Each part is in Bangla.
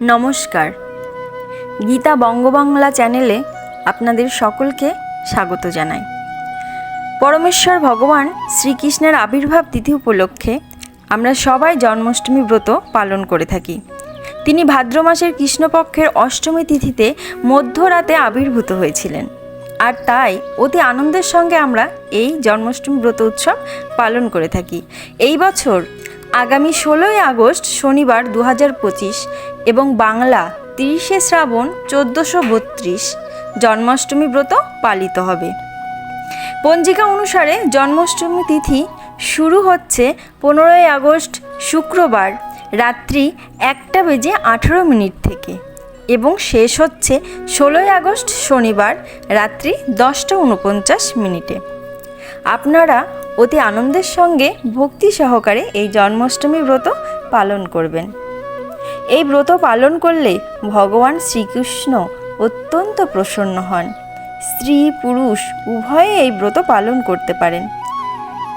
নমস্কার। গীতা বঙ্গবাংলা চ্যানেলে আপনাদের সকলকে স্বাগত জানাই। পরমেশ্বর ভগবান শ্রীকৃষ্ণের আবির্ভাব তিথি উপলক্ষে আমরা সবাই জন্মাষ্টমী ব্রত পালন করে থাকি। তিনি ভাদ্র মাসের কৃষ্ণপক্ষের অষ্টমী তিথিতে মধ্যরাতে আবির্ভূত হয়েছিলেন। আর তাই অতি আনন্দের সঙ্গে আমরা এই জন্মাষ্টমী ব্রত উৎসব পালন করে থাকি। এই বছর আগামী ষোলোই আগস্ট শনিবার দু হাজার পঁচিশ এবং বাংলা তিরিশে শ্রাবণ চোদ্দোশো বত্রিশ। জন্মাষ্টমী ব্রত পালিত হবে। পঞ্জিকা অনুসারে জন্মাষ্টমী তিথি শুরু হচ্ছে পনেরোই আগস্ট শুক্রবার রাত্রি একটা বেজে আঠেরো মিনিট থেকে এবং শেষ হচ্ছে ষোলোই আগস্ট শনিবার রাত্রি দশটা উনপঞ্চাশ মিনিটে। আপনারা অতি আনন্দের সঙ্গে ভক্তি সহকারে এই জন্মাষ্টমী ব্রত পালন করবেন। এই ব্রত পালন করলে ভগবান শ্রীকৃষ্ণ অত্যন্ত প্রসন্ন হন। স্ত্রী, পুরুষ উভয়ে এই ব্রত পালন করতে পারেন।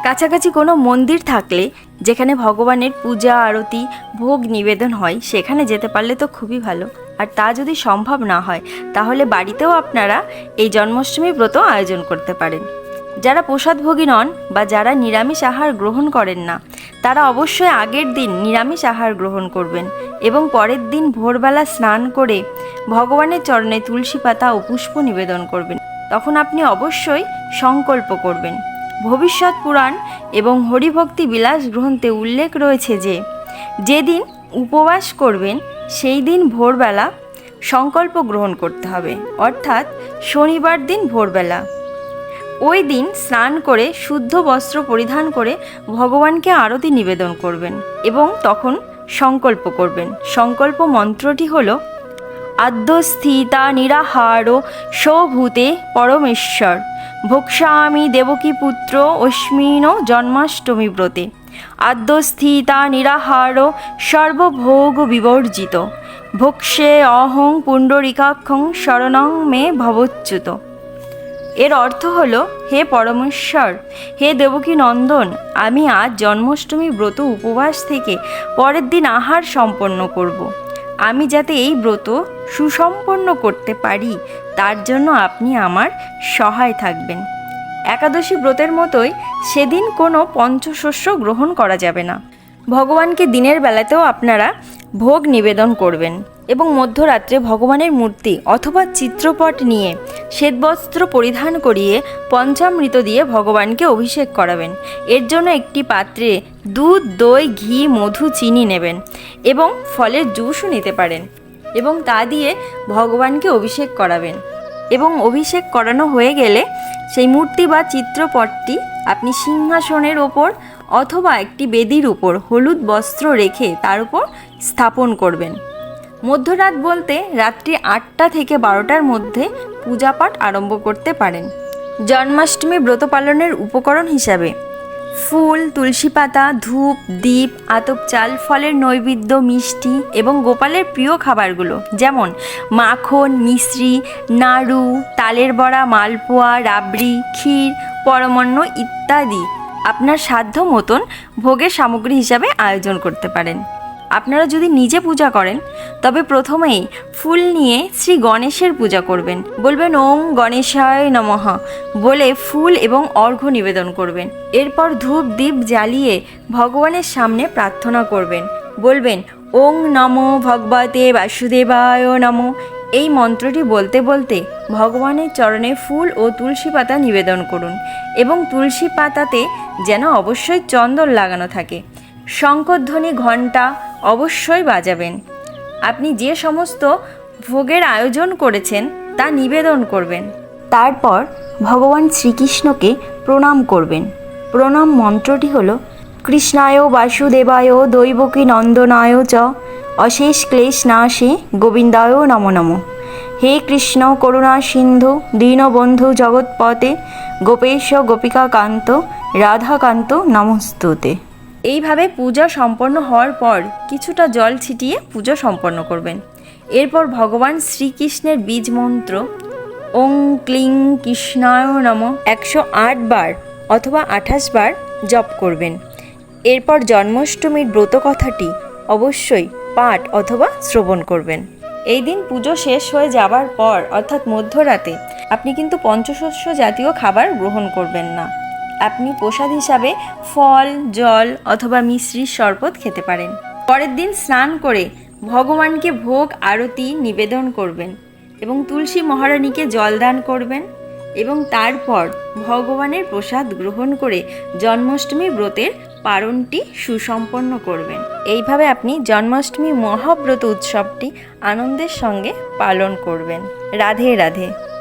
কাছাকাছি কোনো মন্দির থাকলে যেখানে ভগবানের পূজা, আরতি, ভোগ নিবেদন হয়, সেখানে যেতে পারলে তো খুবই ভালো। আর তা যদি সম্ভব না হয়, তাহলে বাড়িতেও আপনারা এই জন্মাষ্টমী ব্রত আয়োজন করতে পারেন। যারা প্রসাদভোগী নন বা যারা নিরামিষ আহার গ্রহণ করেন না, তারা অবশ্যই আগের দিন নিরামিষ আহার গ্রহণ করবেন এবং পরের দিন ভোরবেলা স্নান করে ভগবানের চরণে তুলসী পাতা ও পুষ্প নিবেদন করবেন। তখন আপনি অবশ্যই সংকল্প করবেন। ভবিষ্যৎ পুরাণ এবং হরিভক্তি বিলাস গ্রন্থে উল্লেখ রয়েছে যে, যেদিন উপবাস করবেন, সেই দিন ভোরবেলা সংকল্প গ্রহণ করতে হবে। অর্থাৎ শনিবার দিন ভোরবেলা। ওই দিন স্নান করে শুদ্ধ বস্ত্র পরিধান করে ভগবানকে আরতি নিবেদন করবেন এবং তখন সংকল্প করবেন। সংকল্প মন্ত্রটি হল, আদ্যস্থিতা নিরাহার সৌভূতে পরমেশ্বর। ভোক্সামি দেবকী পুত্র অস্মিন জন্মাষ্টমী ব্রতে। আদ্যস্থিতা নিরাহার সর্বভোগ বিবর্জিত। ভোক্সে অহং পুণ্ডরিকাক্ষং শরণং মে ভবচ্যুত। এর অর্থ হলো, হে পরমেশ্বর, হে দেবকী নন্দন, আমি আজ জন্মাষ্টমী ব্রত উপবাস থেকে পরের দিন আহার সম্পন্ন করব। আমি যাতে এই ব্রত সুসম্পন্ন করতে পারি, তার জন্য আপনি আমার সহায় থাকবেন। একাদশী ব্রতের মতোই সেদিন কোনো পঞ্চশস্য গ্রহণ করা যাবে না। ভগবানকে দিনের বেলাতেও আপনারা ভোগ নিবেদন করবেন। এবং মধ্যরাত্রে ভগবানের মূর্তি অথবা চিত্রপট নিয়ে শ্বেতবস্ত্র পরিধান করিয়ে পঞ্চামৃত দিয়ে ভগবানকে অভিষেক করাবেন। এর জন্য একটি পাত্রে দুধ, দই, ঘি, মধু, চিনি নেবেন এবং ফলের জুসও নিতে পারেন এবং তা দিয়ে ভগবানকে অভিষেক করাবেন। এবং অভিষেক করানো হয়ে গেলে সেই মূর্তি বা চিত্রপটটি আপনি সিংহাসনের ওপর অথবা একটি বেদির উপর হলুদ বস্ত্র রেখে তার উপর স্থাপন করবেন। মধ্যরাত বলতে রাত্রি আটটা থেকে বারোটার মধ্যে পূজাপাঠ আরম্ভ করতে পারেন। জন্মাষ্টমী ব্রত পালনের উপকরণ হিসাবে ফুল, তুলসী পাতা, ধূপ দ্বীপ আতপ চাল, ফলের নৈবেদ্য, মিষ্টি এবং গোপালের প্রিয় খাবারগুলো যেমন মাখন, মিশ্রি, নাড়ু, তালের বড়া, মালপোয়া, রাবড়ি, ক্ষীর, পরমান্ন ইত্যাদি আপনার সাধ্য মতন ভোগের সামগ্রী হিসাবে আয়োজন করতে পারেন। আপনারা যদি নিজে পূজা করেন, তবে প্রথমেই ফুল নিয়ে শ্রী গণেশের পূজা করবেন। বলবেন, ওম গণেশায় নমঃ বলে ফুল এবং অর্ঘ্য নিবেদন করবেন। এরপর ধূপ দ্বীপ জ্বালিয়ে ভগবানের সামনে প্রার্থনা করবেন। বলবেন, ওং নমো ভগবতে বাসুদেবায় নমো এই মন্ত্রটি বলতে বলতে ভগবানের চরণে ফুল ও তুলসী পাতা নিবেদন করুন এবং তুলসী পাতাতে যেন অবশ্যই চন্দন লাগানো থাকে। শঙ্করধ্বনি ঘণ্টা অবশ্যই বাজাবেন। আপনি যে সমস্ত ভোগের আয়োজন করেছেন, তা নিবেদন করবেন। তারপর ভগবান শ্রীকৃষ্ণকে প্রণাম করবেন। প্রণাম মন্ত্রটি হল, কৃষ্ণায় বাসুদেবায় দৈবকী নন্দনায় চ, অশেষ ক্লেশ নাশে গোবিন্দায় নমো নমঃ। হে কৃষ্ণ করুণা সিন্ধু, দীনবন্ধু জগৎপতে গোপেশ গোপিকা কান্ত রাধাকান্ত নমস্তুতে। এইভাবে পূজা সম্পন্ন হওয়ার পর কিছুটা জল ছিটিয়ে পূজা সম্পন্ন করবেন। এরপর ভগবান শ্রীকৃষ্ণের বীজ মন্ত্র, ওং ক্লিং কৃষ্ণায় নম, একশো আট বার অথবা আঠাশ বার জপ করবেন। এরপর জন্মাষ্টমীর ব্রত কথাটি অবশ্যই পাঠ অথবা শ্রবণ করবেন। এই দিন পুজো শেষ হয়ে যাবার পর, অর্থাৎ মধ্যরাতে, আপনি কিন্তু পঞ্চশস্য জাতীয় খাবার গ্রহণ করবেন না। আপনি প্রসাদ হিসাবে ফল, জল অথবা মিশ্রির শরবত খেতে পারেন। পরের দিন স্নান করে ভগবানকে ভোগ, আরতি, নিবেদন করবেন এবং তুলসী মহারানীকে জলদান করবেন এবং তারপর ভগবানের প্রসাদ গ্রহণ করে জন্মাষ্টমী ব্রতের পারণটি সুসম্পন্ন করবেন। এইভাবে আপনি জন্মাষ্টমী মহাব্রত উৎসবটি আনন্দের সঙ্গে পালন করবেন। রাধে রাধে।